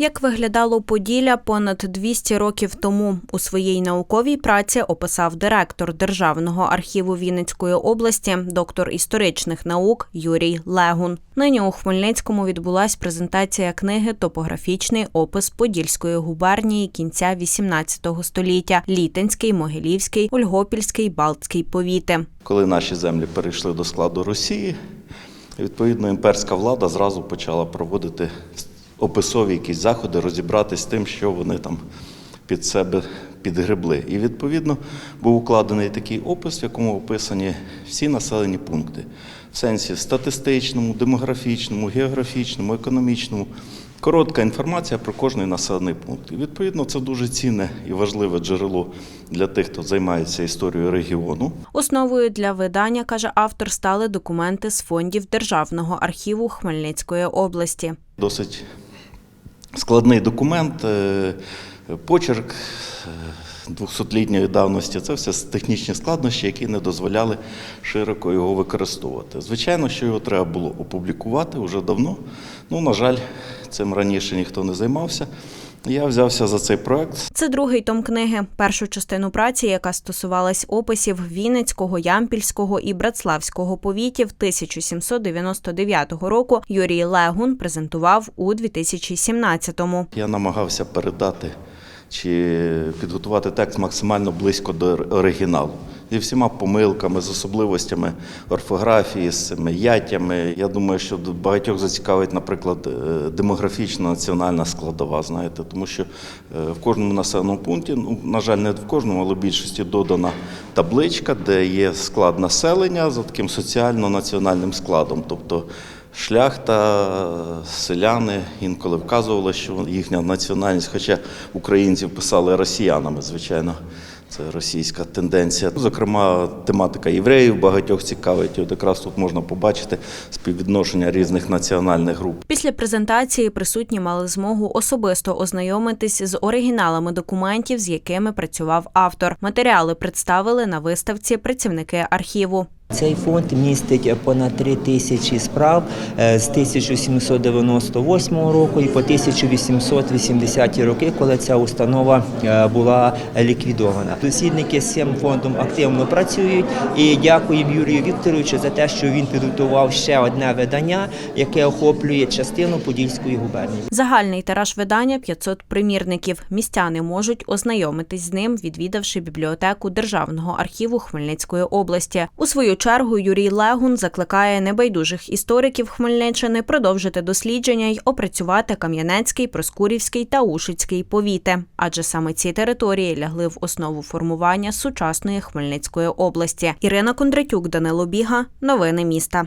Як виглядало Поділля понад 200 років тому у своїй науковій праці описав директор Державного архіву Вінницької області, доктор історичних наук Юрій Легун. Нині у Хмельницькому відбулась презентація книги Топографічний опис Подільської губернії кінця XVIII століття Літинський, Могилівський, Ольгопільський, Балтський повіти. Коли наші землі перейшли до складу Росії, відповідно імперська влада зразу почала проводити описові якісь заходи, розібратись з тим, що вони там під себе підгребли. І відповідно був укладений такий опис, в якому описані всі населені пункти в сенсі статистичному, демографічному, географічному, економічному. Коротка інформація про кожний населений пункт. І відповідно це дуже цінне і важливе джерело для тих, хто займається історією регіону. Основою для видання, каже автор, стали документи з фондів Державного архіву Хмельницької області. Досить складний документ, е, почерк 200-літньої давності. Це все технічні складнощі, які не дозволяли широко його використовувати. Звичайно, що його треба було опублікувати вже давно. Ну, на жаль, цим раніше ніхто не займався. Я взявся за цей проект. Це другий том книги. Першу частину праці, яка стосувалась описів Вінницького, Ямпільського і Братславського повітів 1799 року, Юрій Легун презентував у 2017-му. Я намагався передати чи підготувати текст максимально близько до оригіналу. Зі всіма помилками, з особливостями орфографії, з цими яттями. Я думаю, що багатьох зацікавить, наприклад, е, демографічна національна складова, знаєте, тому що е, в кожному населеному пункті, ну, на жаль, не в кожному, але в більшості додана табличка, де є склад населення за таким соціально-національним складом. Тобто Шляхта, селяни інколи вказували, що їхня національність, хоча українців писали росіянами, звичайно, це російська тенденція. Зокрема, тематика євреїв багатьох цікавить. От якраз тут можна побачити співвідношення різних національних груп. Після презентації присутні мали змогу особисто ознайомитись з оригіналами документів, з якими працював автор. Матеріали представили на виставці працівники архіву. Цей фонд містить понад 3 тисячі справ е, з 1798 року і по 1880 роки, коли ця установа е, була ліквідована. Дослідники з цим фондом активно працюють і дякуємо Юрію Вікторовичу за те, що він підготував ще одне видання, яке охоплює частину Подільської губернії. Загальний тираж видання 500 примірників. Містяни можуть ознайомитись з ним, відвідавши бібліотеку Державного архіву Хмельницької області. У свою чергу Юрій Легун закликає небайдужих істориків Хмельниччини продовжити дослідження й опрацювати Кам'янецький, Проскурівський та Ушицький повіти, адже саме ці території лягли в основу формування сучасної Хмельницької області. Ірина Кондратюк, Данило Біга, новини міста.